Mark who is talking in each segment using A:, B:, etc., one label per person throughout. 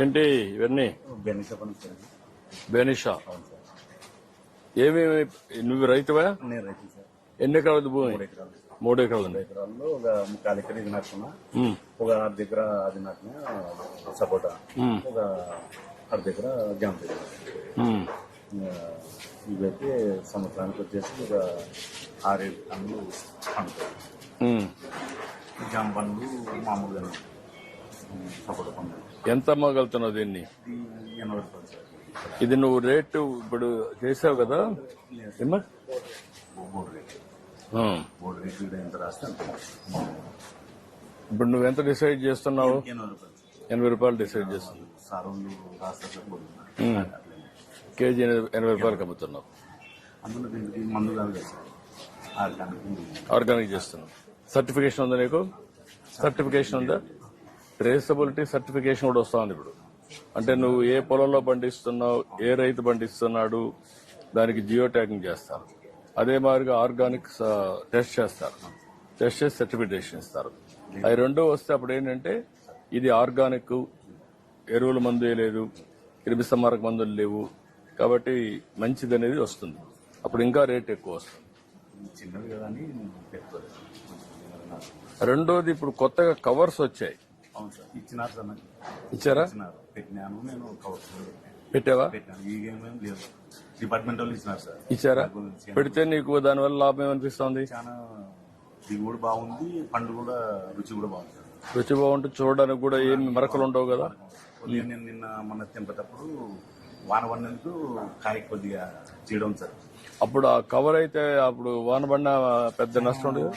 A: ఏంటి ఇవన్నీ?
B: బెనిష.
A: బెనిషా
B: అవును సార్
A: ఏమేమి? నువ్వు రైతువా?
B: నేను రైతు సార్
A: ఎన్ని ఎకరాలు భూమి?
B: మూడు ఎకరాలు
A: మూడు ఎకరాలు.
B: ఎకరాల్లో ఒక ముక్కాలు ఎకర ఇది నాటుకున్నా ఒక అర్ధ ఎకర అది నాటిన సపోటా ఒక అర్ధ ఎకర జామ ఇవైతే సంవత్సరానికి వచ్చేసి ఒక ఆరేడు టన్నులు పండుతాయి. జామ పండ్లు మామూలుగా సపోటా పండ్లు.
A: ఎంత అమ్మగలుగుతున్నావు దీన్ని?
B: ఇది ఎనభై రూపాయలు
A: ఇది నువ్వు రేటు ఇప్పుడు చేసావు కదా? ఏమ్మా? ఇప్పుడు నువ్వు ఎంత డిసైడ్ చేస్తున్నావు?
B: ఎనభై రూపాయలు
A: డిసైడ్ చేస్తున్నావు. కేజీ ఎనభై- రూపాయలకు రూపాయలకి అమ్ముతున్నావు.
B: ఆర్గానిక్
A: ఆర్గానిక్ చేస్తున్నావు. సర్టిఫికేషన్ ఉందా నీకు? సర్టిఫికేషన్ ఉందా? ట్రేసబిలిటీ సర్టిఫికేషన్ కూడా వస్తుంది ఇప్పుడు. అంటే నువ్వు ఏ పొలంలో పండిస్తున్నావు ఏ రైతు పండిస్తున్నాడు దానికి జియో ట్యాగింగ్ చేస్తారు. అదే మాదిరిగా ఆర్గానిక్ టెస్ట్ చేస్తారు. టెస్ట్ చేసి సర్టిఫికేషన్ ఇస్తారు. అవి రెండో వస్తే అప్పుడు ఏంటంటే ఇది ఆర్గానిక్ ఎరువుల మందు వేయలేదు క్రిమి సంహారక మందులు లేవు కాబట్టి మంచిది అనేది వస్తుంది. అప్పుడు ఇంకా రేట్ ఎక్కువ వస్తుంది. రెండోది ఇప్పుడు కొత్తగా కవర్స్ వచ్చాయి.
B: అవును సార్. ఇచ్చినారు సార్ నాకు.
A: ఇచ్చారా?
B: ఇచ్చినారు. పెట్టినాను. నేను కవర్
A: పెట్టావా?
B: పెట్టాను. ఈ గేమ్ ఏం లేదు. డిపార్ట్మెంట్ వాళ్ళు ఇచ్చినారు సార్.
A: ఇచ్చారా? పెడితే నీకు దానివల్ల లాభం ఏమనిపిస్తుంది?
B: చాలా దిగుబడి బాగుంది. పండు కూడా రుచి కూడా బాగుంది సార్.
A: రుచి బాగుంటుంది చూడడానికి కూడా ఏమి మరకలు ఉండవు కదా?
B: నేను నిన్న మన తెంపేటప్పుడు వాన పడినందుకు కాయ కొద్దిగా చేయడం సార్.
A: అప్పుడు ఆ కవర్ అయితే అప్పుడు వాన పడిన పెద్ద నష్టం ఉండదు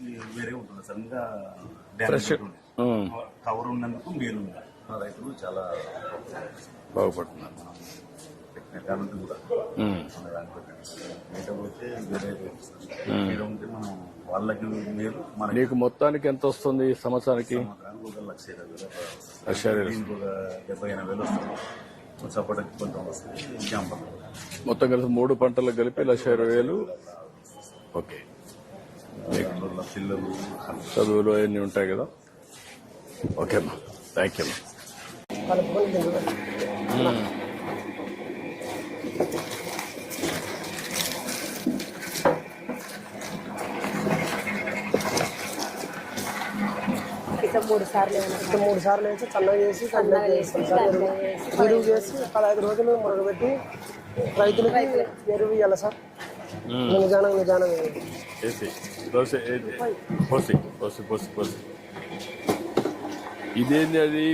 B: వేరే ఉంటుంది. డ్యామేజ్ ఉంటుంది కవర్ ఉన్నందుకు మన రైతులు చాలా
A: బాగుపడుతున్నారు.
B: కూడా. మన వేరే ఉంటే మనం వాళ్ళకి మేలు
A: నీకు మొత్తానికి ఎంత వస్తుంది ఈ సంవత్సరానికి?
B: ఒక లక్ష ఇరవై
A: లక్ష ఇరవై
B: డెబ్బై ఎనభై వేలు వస్తుంది. సపోర్ట్కి కొంచెం వస్తుంది.
A: మొత్తం కలిసి మూడు పంటలు కలిపి లక్ష ఇరవై వేలు. ఓకే.
B: పిల్లలు?
A: చదువులు అవన్నీ ఉంటాయి కదా? ఓకే అమ్మా. థ్యాంక్ యూ
C: మూడు సార్లు
D: ఇట్లా మూడు సార్లు వేసి చల్లగా చేసి
C: చల్లగా చేసి
D: ఎరువు
C: వేసి
D: చేసి పదహైదు రోజులు మురగబెట్టి రైతులకి ఎరువు ఇవ్వాలి సార్? నిజానం నిజానం
A: ఏసి దోశ పోసి పోసి పోసి పోసి ఇదేంది అది?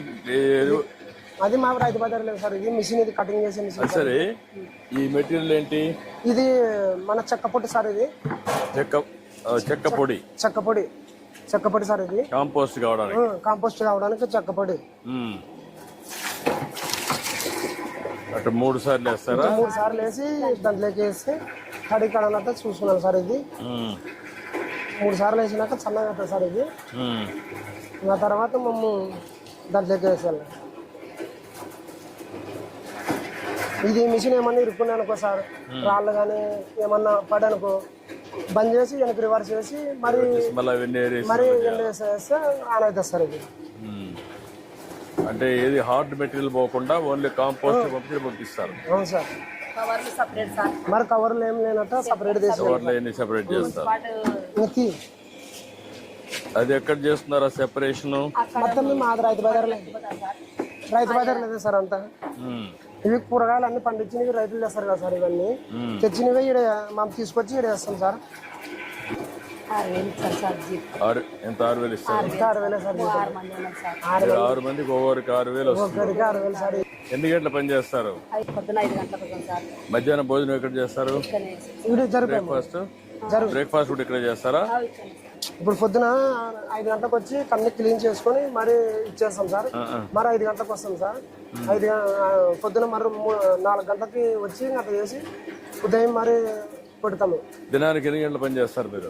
D: అది మా రైతు బజార్ లేదు సార్. ఇది మిషన్ ఇది కటింగ్ చేసే మిషన్
A: సరే. ఈ మెటీరియల్ ఏంటి?
D: ఇది మన చెక్క పొడి సార్ ఇది.
A: చెక్క చెక్క పొడి.
D: చెక్క పొడి. చెక్క పొడి సార్ ఇది.
A: కాంపోస్ట్ కావడానికి.
D: కాంపోస్ట్ కావడానికి చెక్క పొడి.
A: అటు మూడు సార్లు వేస్తారా?
D: మూడు సార్లు వేసి దాంట్లోకి వేసి తడి కడాలంతా చూసుకున్నాను సార్ ఇది. మూడు సార్లు వేసినాక చల్లగా అవుతుంది సార్ ఇది. ఆ తర్వాత మేము దాంట్లోకి వేసేయాలి. ఇది మిషన్ ఏమన్నా ఇరుక్కున్నాయి అనుకో సార్. రాళ్ళు కానీ ఏమన్నా పడనుకో బంద్ చేసి వెనక్కి రివర్స్ చేసి మరి మరి వేసేస్తే ఆన్ అవుతుంది సార్ ఇది.
A: అంటే ఏది హార్డ్ మెటీరియల్ పోకుండా ఓన్లీ కాంపోస్ట్ పంపించి పంపిస్తారు.
D: అవును సార్.
C: కవర్లు సపరేట్ సార్.
D: మరి కవర్లు ఏం లేనట్టు సపరేట్
A: అన్ని సెపరేట్ చేస్తారు.
D: ఎత్తి
A: అది ఎక్కడ చేస్తున్నారా? సెపరేషన్
D: మొత్తం మేము ఆది రైతు బజార్ లేదు రైతు బజార్ లేదు సార్ అంతా. ఇవి కూరగాయలు అన్ని పండించినవి రైతులు చేస్తారు కదా సార్ ఇవన్నీ. తెచ్చినవి ఇక్కడ మనం తీసుకొచ్చి ఇక్కడ వేస్తాం సార్.
C: ఆరు వేలు ఇచ్చారు సార్ జీప్
A: ఆరు ఎంత ఆరు వేలు ఇస్తారు?
D: సార్
C: ఆరు మంది సార్.
A: మందికి ఒక్కొక్కరికి ఆరు వేలు వస్తుంది. ఎన్ని గంటల పని చేస్తారు? మధ్యాహ్నం భోజనం ఎక్కడ చేస్తారు? బ్రేక్ఫాస్ట్? బ్రేక్ఫాస్ట్ కూడా ఇక్కడ చేస్తారా?
D: ఇప్పుడు పొద్దున ఐదు గంటలకు వచ్చి కన్ను క్లీన్ చేసుకొని మరి ఇచ్చేస్తాం సార్. మరి ఐదు గంటలకు వస్తాం సార్. ఐదు పొద్దున మరి నాలుగు గంటలకి వచ్చి అట్లా చేసి ఉదయం మరి పెడతాము.
A: దినానికి ఎన్ని గంటల పని చేస్తారు మీరు?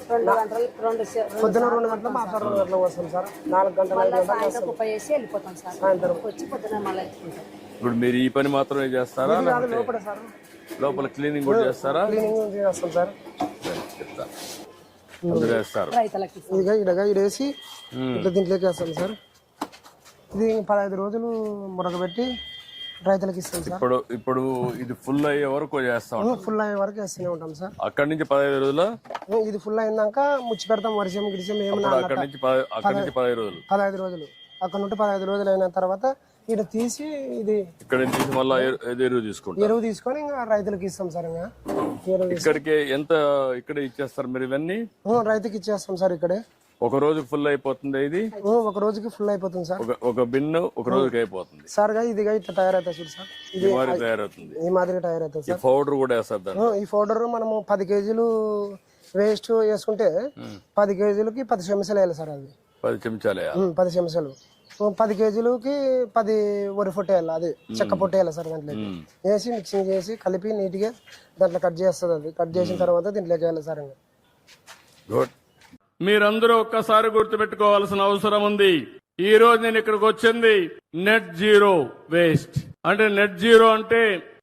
D: పొద్దున రెండు గంటల మాత్రం రెండు గంటలకు వస్తాం సార్. నాలుగు గంటల
C: సాయంత్రం కుప్ప చేసి వెళ్ళిపోతాం సార్.
D: సాయంత్రం.
C: వచ్చి పొద్దున మళ్ళీ
A: ఇప్పుడు మీరు ఈ పని మాత్రమే చేస్తారా?
D: లోపల
A: క్లీనింగ్ కూడా చేస్తారా?
D: క్లీనింగ్ చేస్తాం సార్.
A: చెప్తా. అందరూ వేస్తారు.
C: రైతులకి
D: ఇదిగా ఇడగా ఇడేసి ఇట్లా దీంట్లోకి వేస్తాం సార్. ఇది పదహైదు రోజులు మురగబెట్టి రైతులకు ఇస్తాం సార్.
A: ఇప్పుడు ఇప్పుడు ఇది ఫుల్ అయ్యే వరకు చేస్తా
D: ఫుల్ అయ్యే వరకు వేస్తూనే ఉంటాం సార్.
A: అక్కడి నుంచి పదహైదు రోజుల?
D: ఇది ఫుల్ అయినాక ముచ్చి పెడతాం వర్షం గిరిశం ఏమన్నా
A: అక్కడి నుంచి అక్కడి నుంచి పదహైదు రోజులు.
D: పదహైదు రోజులు. అక్కడ నుండి పదహైదు రోజులు అయిన తర్వాత ఇక్కడ తీసి ఇది
A: ఇక్కడ తీసి మళ్ళీ ఎరువు తీసుకుంటాం.
D: ఎరువు తీసుకొని ఇంకా రైతులకు ఇస్తాం సార్ ఇంకా.
A: ఇక్కడికి ఎంత ఇక్కడ ఇచ్చేస్తారు మీరు ఇవన్నీ?
D: రైతుకి ఇచ్చేస్తాం సార్ ఇక్కడే.
A: ఒక రోజు ఫుల్ అయిపోతుంది ఇది?
D: ఒక రోజుకి ఫుల్ అయిపోతుంది సార్.
A: ఒక బిన్ను ఒక రోజుకి అయిపోతుంది.
D: సార్గా ఇదిగా ఇట్లా తయారవుతుంది చూడు సార్. ఇది
A: ఈ మాదిరి తయారవుతుంది.
D: ఈ మాదిరి తయారవుతుంది
A: ఈ
D: సార్.
A: పౌడర్ కూడా వేస్తారు
D: ఈ పౌడర్ మనము పది కేజీలు వేస్ట్ వేసుకుంటే పది కేజీలకి పది చెంచాలు వేయాలి సార్ అది.
A: పది చెంచాలు
D: పది చెంచాలు. పది కేజీలకి పది వరి పొట్టు వేయాలి అది చెక్క పొట్టు వేయాలి సార్ దాంట్లోకి. వేసి మిక్సింగ్ చేసి కలిపి నీట్గా దాంట్లో కట్ చేస్తుంది అది. కట్ చేసిన తర్వాత దీంట్లోకి వేయాలి సార్
A: గుడ్. మీరందరూ ఒక్కసారి గుర్తుపెట్టుకోవాల్సిన అవసరం ఉంది. ఈ రోజు నేను ఇక్కడికి వచ్చింది నెట్ జీరో వేస్ట్. అంటే నెట్ జీరో అంటే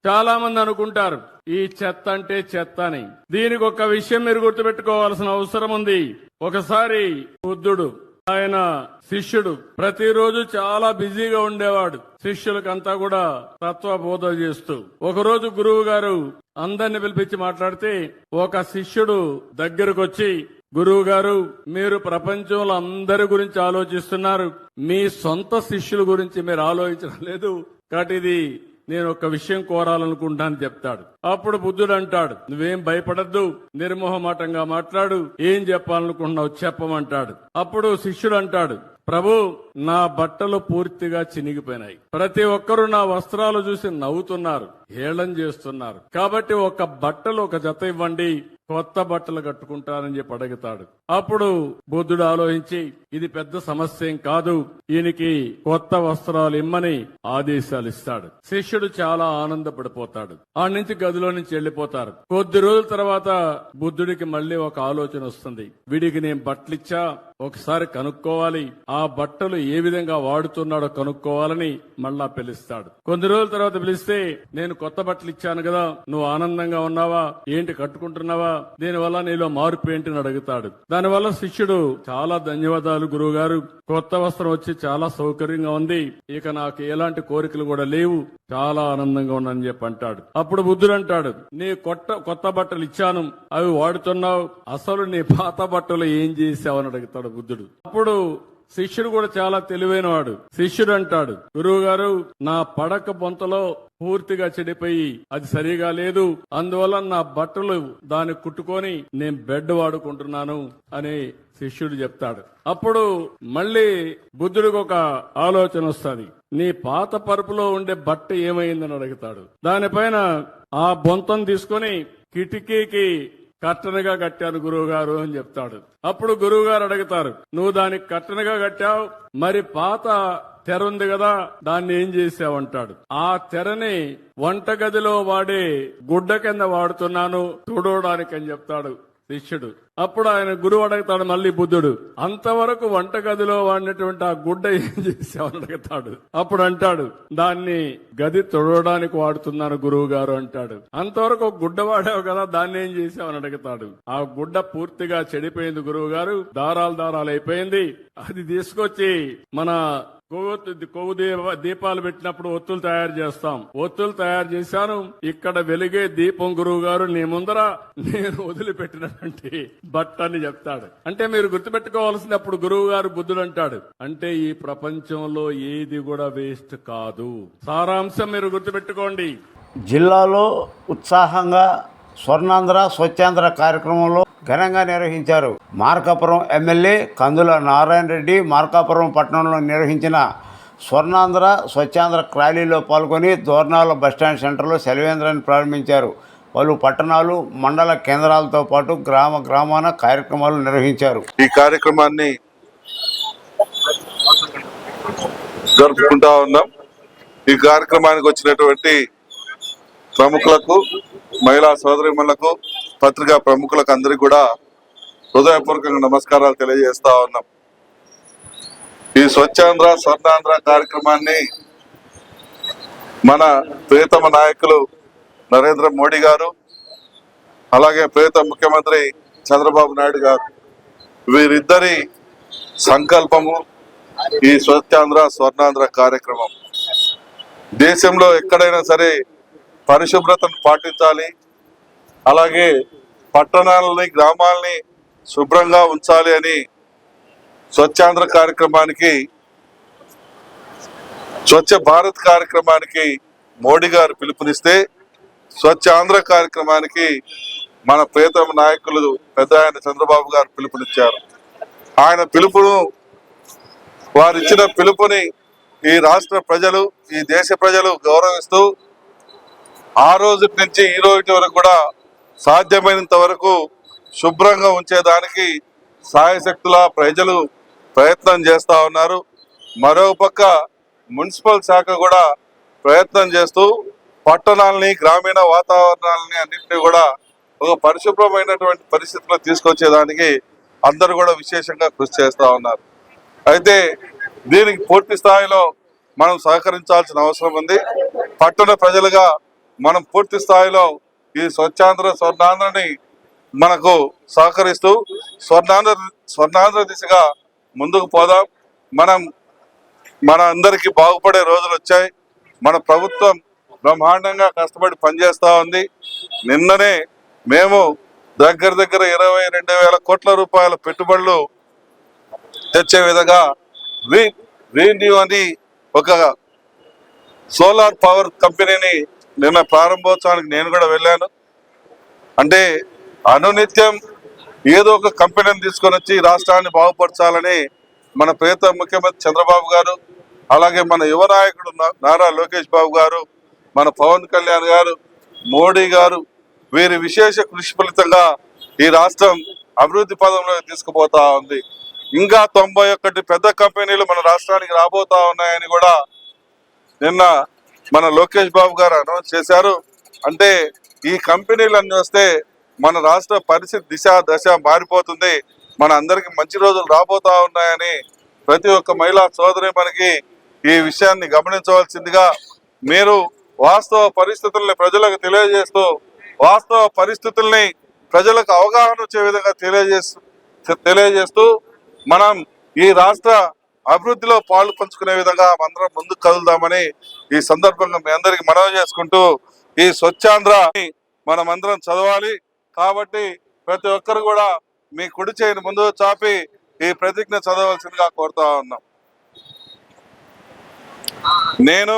A: చాలా మంది అనుకుంటారు ఈ చెత్త అంటే చెత్త అని. దీనికి ఒక విషయం మీరు గుర్తుపెట్టుకోవాల్సిన అవసరం ఉంది. ఒకసారి బుద్ధుడు ఆయన శిష్యుడు. ప్రతిరోజు చాలా బిజీగా ఉండేవాడు. శిష్యులకంతా కూడా తత్వ బోధ చేస్తూ. ఒకరోజు గురువు గారు అందరిని పిలిపించి మాట్లాడితే ఒక శిష్యుడు దగ్గరకొచ్చి గురువు గారు మీరు ప్రపంచంలో అందరి గురించి ఆలోచిస్తున్నారు. మీ సొంత శిష్యుల గురించి మీరు ఆలోచించడం లేదు. కాబట్టి ఇది నేను ఒక విషయం కోరాలనుకుంటాను చెప్తాడు. అప్పుడు బుద్ధుడు అంటాడు నువ్వేం భయపడద్దు నిర్మోహమాటంగా మాట్లాడు ఏం చెప్పాలనుకుంటున్నావు చెప్పమంటాడు. అప్పుడు శిష్యుడు అంటాడు ప్రభు నా బట్టలు పూర్తిగా చినిగిపోయినాయి. ప్రతి ఒక్కరు నా వస్త్రాలు చూసి నవ్వుతున్నారు హేళన చేస్తున్నారు. కాబట్టి ఒక బట్టలు ఒక జత ఇవ్వండి కొత్త బట్టలు కట్టుకుంటానని చెప్పి అడుగుతాడు. అప్పుడు బుద్ధుడు ఆలోచించి ఇది పెద్ద సమస్య ఏం కాదు. ఈయనకి కొత్త వస్త్రాలు ఇమ్మని ఆదేశాలు ఇస్తాడు. శిష్యుడు చాలా ఆనందపడిపోతాడు. ఆ నుంచి గదిలో నుంచి వెళ్ళిపోతారు కొద్ది రోజుల తర్వాత బుద్ధుడికి మళ్ళీ ఒక ఆలోచన వస్తుంది. వీడికి నేను బట్టలిచ్చా? ఒకసారి కనుక్కోవాలి. ఆ బట్టలు ఏ విధంగా వాడుతున్నాడో కనుక్కోవాలని మళ్ళా పిలుస్తాడు. కొన్ని రోజుల తర్వాత పిలిస్తే నేను కొత్త బట్టలు ఇచ్చాను కదా నువ్వు ఆనందంగా ఉన్నావా? ఏంటి కట్టుకుంటున్నావా? దీనివల్ల నీలో మార్పు ఏంటి అని అడుగుతాడు. దానివల్ల శిష్యుడు చాలా ధన్యవాదాలు గురువు గారు కొత్త వస్త్రం వచ్చి చాలా సౌకర్యంగా ఉంది. ఇక నాకు ఎలాంటి కోరికలు కూడా లేవు. చాలా ఆనందంగా ఉన్నానని చెప్పి అంటాడు. అప్పుడు బుద్ధుడు అంటాడు నీ కొత్త కొత్త బట్టలు ఇచ్చాను. అవి వాడుతున్నావు. అసలు నీ పాత బట్టలు ఏం చేసావని అడుగుతాడు బుద్ధుడు. అప్పుడు శిష్యుడు కూడా చాలా తెలివైనవాడు. శిష్యుడు అంటాడు గురువు గారు నా పడక బొంతలో పూర్తిగా చెడిపోయి అది సరిగా లేదు. అందువల్ల నా బట్టలు దాన్ని కుట్టుకొని నేను బెడ్ వాడుకుంటున్నాను అని శిష్యుడు చెప్తాడు. అప్పుడు మళ్ళీ బుద్ధుడికి ఒక ఆలోచన వస్తుంది. నీ పాత పరుపులో ఉండే బట్ట ఏమైందని అడుగుతాడు. దానిపైన ఆ బొంతం తీసుకొని కిటికీకి కట్టనగా కట్టాను గురువు గారు అని చెప్తాడు. అప్పుడు గురువు గారు అడుగుతారు నువ్వు దానికి కట్టనగా కట్టావు మరి పాత తెర ఉంది కదా దాన్ని ఏం చేసావంటాడు ఆ తెరని వంటగదిలో వాడే గుడ్డ కింద వాడుతున్నాను తుడవడానికి అని చెప్తాడు శిష్యుడు. అప్పుడు ఆయన గురువు అడుగుతాడు మళ్ళీ బుద్ధుడు. అంతవరకు వంటగదిలో వాడినటువంటి ఆ గుడ్డ ఏం చేసావని అడుగుతాడు. అప్పుడు అంటాడు దాన్ని గది తొడవడానికి వాడుతున్నాను గురువు గారు అంటాడు. అంతవరకు ఒక గుడ్డ వాడావు కదా దాన్ని ఏం చేసావని అడుగుతాడు. ఆ గుడ్డ పూర్తిగా చెడిపోయింది గురువు గారు దారాలు దారాలు అయిపోయింది. అది తీసుకొచ్చి మన కొవ్వొత్తు కొవ్వు దీప- దీపాలు పెట్టినప్పుడు ఒత్తులు తయారు చేస్తాం. ఒత్తులు తయారు చేశాను. ఇక్కడ వెలిగే దీపం గురువు గారు నీ ముందర నేను వదిలిపెట్టినటువంటి భట్ అని చెప్తాడు. అంటే మీరు గుర్తుపెట్టుకోవాల్సింది అప్పుడు గురువు గారు బుద్ధుడు అంటాడు. అంటే ఈ ప్రపంచంలో ఏది కూడా వేస్ట్ కాదు. సారాంశం మీరు గుర్తుపెట్టుకోండి.
E: జిల్లాలో ఉత్సాహంగా స్వర్ణాంధ్ర స్వచ్ఛాంధ్ర కార్యక్రమంలో ఘనంగా నిర్వహించారు మార్కాపురం ఎమ్మెల్యే కందుల నారాయణ రెడ్డి. మార్కాపురం పట్టణంలో నిర్వహించిన స్వర్ణాంధ్ర స్వచ్ఛాంధ్ర ర్యాలీలో పాల్గొని దోర్నాల బస్టాండ్ సెంటర్లో సెలవేంద్రాన్ని ప్రారంభించారు. పలు పట్టణాలు మండల కేంద్రాలతో పాటు గ్రామ గ్రామాన కార్యక్రమాలు నిర్వహించారు.
F: ఈ కార్యక్రమాన్ని జరుపుకుంటా ఉన్నాం. ఈ కార్యక్రమానికి వచ్చినటువంటి ప్రముఖులకు మహిళా సోదరిమణులకు పత్రికా ప్రముఖులకు అందరికీ కూడా హృదయపూర్వకంగా నమస్కారాలు తెలియజేస్తా ఉన్నాం. ఈ స్వచ్ఛాంధ్ర స్వర్ణాంధ్ర కార్యక్రమాన్ని మన ప్రియతమ నాయకులు నరేంద్ర మోడీ గారు అలాగే ప్రేత ముఖ్యమంత్రి చంద్రబాబు నాయుడు గారు. వీరిద్దరి సంకల్పము ఈ స్వచ్ఛాంధ్ర స్వర్ణాంధ్ర కార్యక్రమం. దేశంలో ఎక్కడైనా సరే పరిశుభ్రతను పాటించాలి. అలాగే పట్టణాలని గ్రామాలని శుభ్రంగా ఉంచాలి అని స్వచ్ఛాంధ్ర కార్యక్రమానికి స్వచ్ఛ భారత్ కార్యక్రమానికి మోడీ గారు పిలుపునిస్తే స్వచ్ఛ ఆంధ్ర కార్యక్రమానికి మన ప్రియతమ నాయకులు పెద్ద ఆయన చంద్రబాబు గారు పిలుపునిచ్చారు. ఆయన పిలుపును వారు ఇచ్చిన పిలుపుని ఈ రాష్ట్ర ప్రజలు ఈ దేశ ప్రజలు గౌరవిస్తూ ఆ రోజు నుంచి ఈ రోజు వరకు కూడా సాధ్యమైనంత వరకు శుభ్రంగా ఉంచేదానికి సాయశక్తుల ప్రజలు ప్రయత్నం చేస్తా ఉన్నారు. మరోపక్క మున్సిపల్ శాఖ కూడా ప్రయత్నం చేస్తూ పట్టణాలని గ్రామీణ వాతావరణాలని అన్నింటినీ కూడా ఒక పరిశుభ్రమైనటువంటి పరిస్థితిలో తీసుకొచ్చేదానికి అందరూ కూడా విశేషంగా కృషి చేస్తూ ఉన్నారు. అయితే దీనికి పూర్తి స్థాయిలో మనం సహకరించాల్సిన అవసరం ఉంది. పట్టణ ప్రజలుగా మనం పూర్తి స్థాయిలో ఈ స్వచ్ఛాంధ్ర స్వర్ణాంధ్రని మనకు సహకరిస్తూ స్వర్ణాంధ్ర స్వర్ణాంధ్ర దిశగా ముందుకు పోదాం. మనం మన అందరికీ బాగుపడే రోజులు వచ్చాయి. మన ప్రభుత్వం బ్రహ్మాండంగా కష్టపడి పనిచేస్తా ఉంది. నిన్ననే మేము దగ్గర దగ్గర ఇరవై రెండు వేల కోట్ల రూపాయల పెట్టుబడులు తెచ్చే విధంగా గ్రీన్ అని ఒక సోలార్ పవర్ కంపెనీని నిన్న ప్రారంభోత్సవానికి నేను కూడా వెళ్ళాను. అంటే అనునిత్యం ఏదో ఒక కంపెనీని తీసుకొని వచ్చి రాష్ట్రాన్ని బాగుపరచాలని మన ప్రియత ముఖ్యమంత్రి చంద్రబాబు గారు అలాగే మన యువ నాయకుడు నారా లోకేష్ బాబు గారు మన పవన్ కళ్యాణ్ గారు మోడీ గారు వీరి విశేష కృషి ఫలితంగా ఈ రాష్ట్రం అభివృద్ధి పదంలో తీసుకుపోతా ఉంది. ఇంకా తొంభై ఒకటి పెద్ద కంపెనీలు మన రాష్ట్రానికి రాబోతా ఉన్నాయని కూడా నిన్న మన లోకేష్ బాబు గారు అనౌన్స్ చేశారు. అంటే ఈ కంపెనీలన్నీ వస్తే మన రాష్ట్ర పరిస్థితి దిశ దశ మారిపోతుంది. మన అందరికి మంచి రోజులు రాబోతా ఉన్నాయని ప్రతి ఒక్క మహిళా సోదరి మనకి ఈ విషయాన్ని గమనించవలసిందిగా మీరు వాస్తవ పరిస్థితుల్ని ప్రజలకు తెలియజేస్తూ వాస్తవ పరిస్థితుల్ని ప్రజలకు అవగాహన వచ్చే విధంగా తెలియజేస్తూ తెలియజేస్తూ మనం ఈ రాష్ట్ర అభివృద్ధిలో పాలు పంచుకునే విధంగా అందరం ముందుకు కదులుదామని ఈ సందర్భంగా మీ అందరికి మనవి చేసుకుంటూ ఈ స్వచ్ఛాంధ్ర మనం అందరం చదవాలి. కాబట్టి ప్రతి ఒక్కరు కూడా మీ కుడి చేయిని ముందు చాపి ఈ ప్రతిజ్ఞ చదవలసిందిగా కోరుతా ఉన్నాం. నేను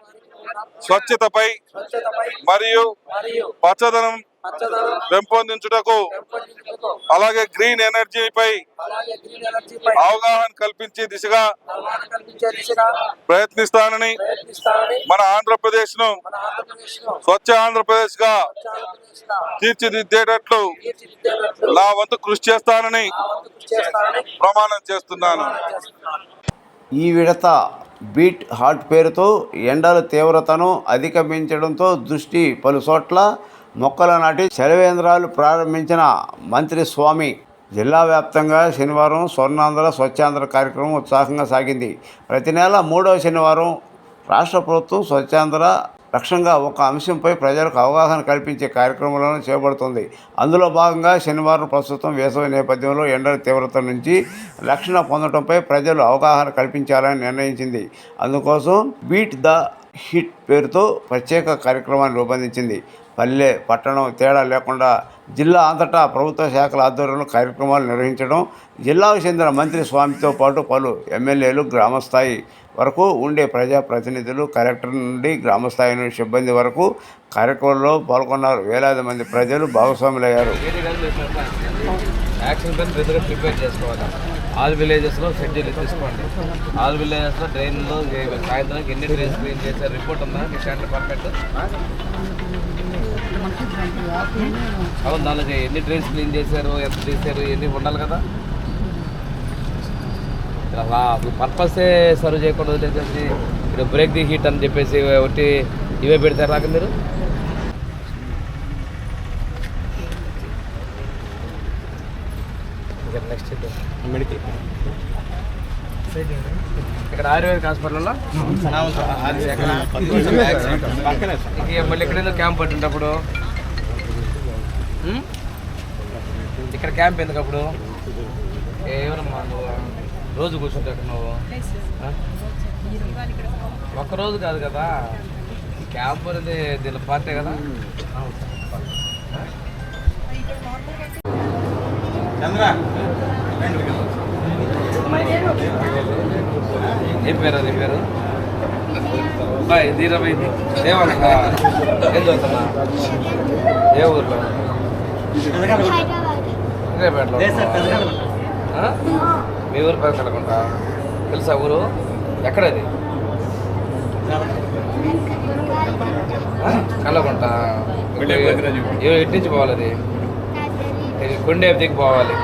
F: స్వచ్ఛతపై మరియు పచ్చదనం పెంపొందించుటకు అలాగే గ్రీన్ ఎనర్జీపై అవగాహన కల్పించే దిశగా ప్రయత్నిస్తానని మన ఆంధ్రప్రదేశ్ను స్వచ్ఛ ఆంధ్రప్రదేశ్గా తీర్చిదిద్దేటట్లు నా వంతు కృషి చేస్తానని ప్రమాణం చేస్తున్నాను.
E: ఈ విడత బీట్ హార్ట్ పేరుతో ఎండల తీవ్రతను అధిగమించడంతో దృష్టి పలు చోట్ల మొక్కలు నాటి సెలవేంద్రాలు ప్రారంభించిన మంత్రి స్వామి. జిల్లా వ్యాప్తంగా శనివారం స్వర్ణాంధ్ర స్వచ్ఛాంధ్ర కార్యక్రమం ఉత్సాహంగా సాగింది. ప్రతి నెల మూడవ శనివారం రాష్ట్ర ప్రభుత్వం స్వచ్ఛాంధ్ర లక్ష్యంగా ఒక అంశంపై ప్రజలకు అవగాహన కల్పించే కార్యక్రమాలను చేపడుతుంది. అందులో భాగంగా శనివారం ప్రస్తుతం వేసవి నేపథ్యంలో ఎండల తీవ్రత నుంచి రక్షణ పొందడంపై ప్రజలు అవగాహన కల్పించాలని నిర్ణయించింది. అందుకోసం బీట్ ద హిట్ పేరుతో ప్రత్యేక కార్యక్రమాన్ని రూపొందించింది. పల్లె పట్టణం తేడా లేకుండా జిల్లా అంతటా ప్రభుత్వ శాఖల ఆధ్వర్యంలో కార్యక్రమాలు నిర్వహించడం జిల్లాకు చెందిన మంత్రి స్వామితో పాటు పలు ఎమ్మెల్యేలు గ్రామస్థాయి వరకు ఉండే ప్రజాప్రతినిధులు కలెక్టర్ నుండి గ్రామస్థాయి నుండి సిబ్బంది వరకు కార్యక్రమంలో పాల్గొన్నారు. వేలాది మంది ప్రజలు భాగస్వాములయ్యారు.
G: యాక్షన్ ప్లాన్ రెగ్యులర్ ప్రిపేర్ చేసుకోవాలి. ఆల్ విలేజెస్లో షెడ్యూల్ తీసుకోండి. ఆల్ విలేజెస్లో డ్రైన్లో సాయంత్రం ఎన్ని డ్రైన్స్ క్లీన్ చేసే రిపోర్ట్ ఉందా? మీ స్టాండర్డ్ పర్ఫెక్ట్? అవును దానికి ఎన్ని డ్రైన్స్ క్లీన్ చేశారు? ఎంత చేశారు ఎన్ని ఉండాలి కదా? పర్పసే సర్వ్ చేయకుండా వదిలేసేసి ఇప్పుడు బ్రేక్ ది హీట్ అని చెప్పేసి ఒకటి ఇవే పెడతారు రాక మీరు నెక్స్ట్ మెడికల్ ఇక్కడ ఆయుర్వేదిక్ హాస్పిటల్లో? మళ్ళీ ఇక్కడ క్యాంప్ పట్టినప్పుడు? ఇక్కడ క్యాంప్ ఎందుకు అప్పుడు? ఎవరమ్మా నువ్వు రోజు కూర్చుంటే అక్కడ నువ్వు? ఆ? ఒక్క రోజు కాదు? కదా క్యాంప్ అనేది దీని పార్టీ కదా? ఏం పేరు అది? పేరు? బాయ్ ఏం చదువుతున్నా ఏ ఊర్లో? రేపేటలో? మీ ఊరు పేరు కలకుంటా తెలుసా ఊరు? ఎక్కడది? కలకుంట ఎటు నుంచి పోవాలి అది కొండే దిగి పోవాలి?